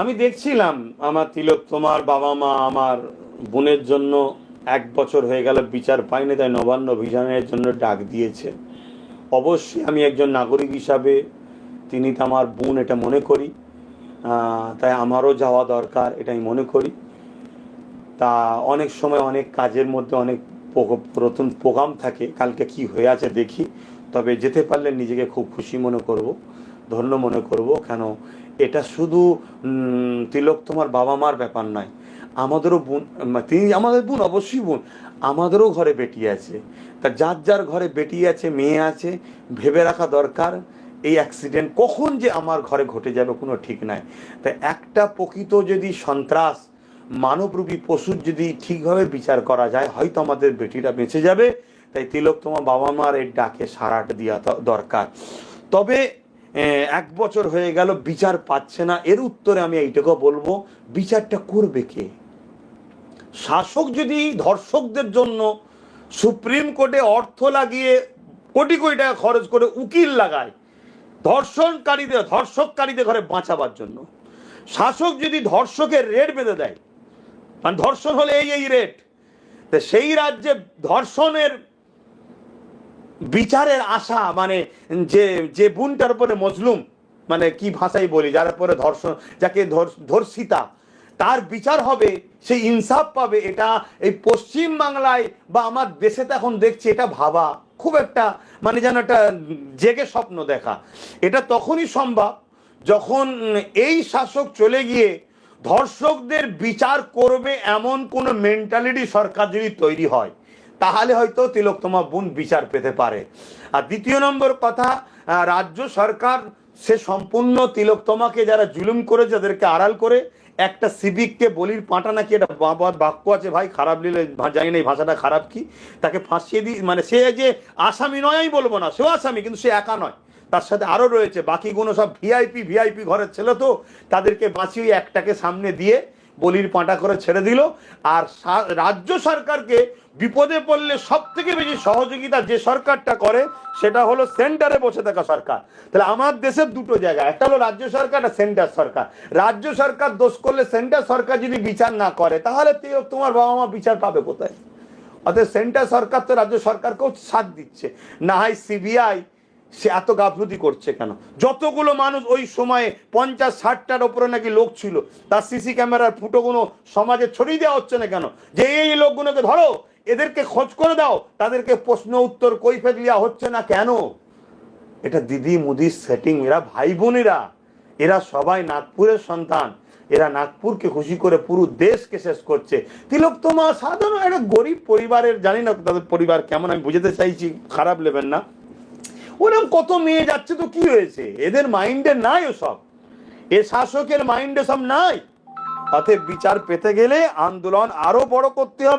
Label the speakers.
Speaker 1: আমি দেখছিলাম আমার তিলক তোমার বাবা মা আমার বোনের জন্য এক বছর হয়ে গেল বিচার পাইনি তাই নবান্ন অভিযানের জন্য ডাক দিয়েছে। অবশ্যই আমি একজন নাগরিক হিসাবে তিনি তো আমার বোন এটা মনে করি তাই আমারও যাওয়া দরকার এটা আমি মনে করি। তা অনেক সময় অনেক কাজের মধ্যে অনেক পো- নতুন প্রোগ্রাম থাকে, কালকে কি হয়ে আছে দেখি, তবে যেতে পারলে নিজেকে খুব খুশি মনে করব। ধন্য মনে করব। কেন? এটা শুধু তিলক তোমার বাবা মার ব্যাপার নয়। আমাদেরও বোন, তিনি আমাদের বোন, অবশ্যই বোন। আমাদেরও ঘরে বেটি আছে। তা যার যার ঘরে বেটি আছে, মেয়ে আছে, ভেবে রাখা দরকার, এই অ্যাক্সিডেন্ট কখন যে আমার ঘরে ঘটে যাবে কোনো ঠিক নাই। তাই একটা প্রকৃত যদি সন্ত্রাস, মানবরূপী পশুর যদি ঠিকভাবে বিচার করা যায়, হয়তো আমাদের বেটিটা বেঁচে যাবে। তাই তিলক তোমার বাবা মার এর ডাকে সারাটা দেওয়া দরকার। তবে এক বছর হয়ে গেল, বিচার পাচ্ছে না। এর উত্তরে আমি এইটুকু বলব, বিচারটা করবে কে? শাসক যদি ধর্ষকদের জন্য সুপ্রিম কোর্টে অর্থ লাগিয়ে কোটি কোটি টাকা খরচ করে উকিল লাগায়, ধর্ষণকারীদের, ধর্ষককারীদের ঘরে বাঁচাবার জন্য, শাসক যদি ধর্ষকের রেট বেঁধে দেয় মানে ধর্ষণ হলে এই এই রেট সেই রাজ্যে ধর্ষণের বিচারের আশা মানে যে যে বোনটার উপরে মজলুম মানে কি ভাষাই বলি, যার উপরে ধর্ষণ, যাকে ধর- ধর্ষিতা, তার বিচার হবে, সেই ইনসাফ পাবে, এটা এই পশ্চিম বাংলায় বা আমার দেশে তো এখন দেখছি, এটা ভাবা খুব একটা মানে যেন একটা জেগে স্বপ্ন দেখা। এটা তখনই সম্ভব যখন এই শাসক চলে গিয়ে ধর্ষকদের বিচার করবে এমন কোনো মেন্টালিটি সরকার যদি তৈরি হয়। তাহলে হয়তো তিলোত্তমা বোন বিচার পেতে পারে। আর দ্বিতীয় নম্বর কথা রাজ্য সরকার সে সম্পূর্ণ তিলোত্তমাকে যারা জুলুম করে যাদেরকে আড়াল করে, একটা সিভিককে বলির পাঁটা নাকি এটা বাবার বাক্য আছে, ভাই, খারাপ নিলে জানি না এই ভাষাটা খারাপ কি? তাকে ফাঁসিয়ে দিই মানে সে যে আসামি নয়, আমি বলব না, সেও আসামি, কিন্তু সে একা নয়। তার সাথে আরও রয়েছে, বাকিগুলো সব ভিআইপি ভিআইপি ঘরের ছেলে তো, তাদেরকে বাঁচিয়ে একটাকে সামনে দিয়ে বলির পাঁটা করে ছেড়ে দিল। আর রাজ্য সরকারকে বিপদে পড়লে সব থেকে বেশি সহযোগিতা যে সরকারটা করে, সেটা হলো সেন্টারে বসে থাকা সরকার। তাহলে আমার দেশের দুটো জায়গা, একটা হলো রাজ্য সরকার আর সেন্টার সরকার। রাজ্য সরকার দোষ করলে সেন্টার সরকার যদি বিচার না করে, তাহলে তোমার বাবা মা বিচার পাবে কোথায়? অর্থাৎ সেন্টার সরকার তো রাজ্য সরকারকেও সাথ দিচ্ছে। না হয় সিবিআই সে এত গাফলতি করছে কেন? যতগুলো মানুষ ওই সময়ে পঞ্চাশ, ষাটটার ওপরে নাকি লোক ছিল, তার সিসি ক্যামেরার ফুটোগুলো সমাজে ছড়িয়ে দেওয়া হচ্ছে না কেন? যে এই লোকগুলোকে ধরো, এদেরকে খোঁজ করে দাও, তাদেরকে প্রশ্ন উত্তর কৈফেত দেওয়া হচ্ছে না কেন? এটা দিদি মুদির সেটিং এরা ভাই বোনেরা এরা সবাই নাগপুরের সন্তান। এরা নাগপুরকে খুশি করে পুরো দেশকে শেষ করছে। তিলক তোমা সাধারণ একটা গরিব পরিবারের, জানি না তাদের পরিবার কেমন, আমি বুঝতে চাইছি, খারাপ নেবেন না। ওরকম কত মেয়ে যাচ্ছে তো কি হয়েছে? এদের মাইন্ডে নাই ওসব। এ শাসকের মাইন্ডে সব নাই। তাতে বিচার পেতে গেলে আন্দোলন আরও বড় করতে হবে।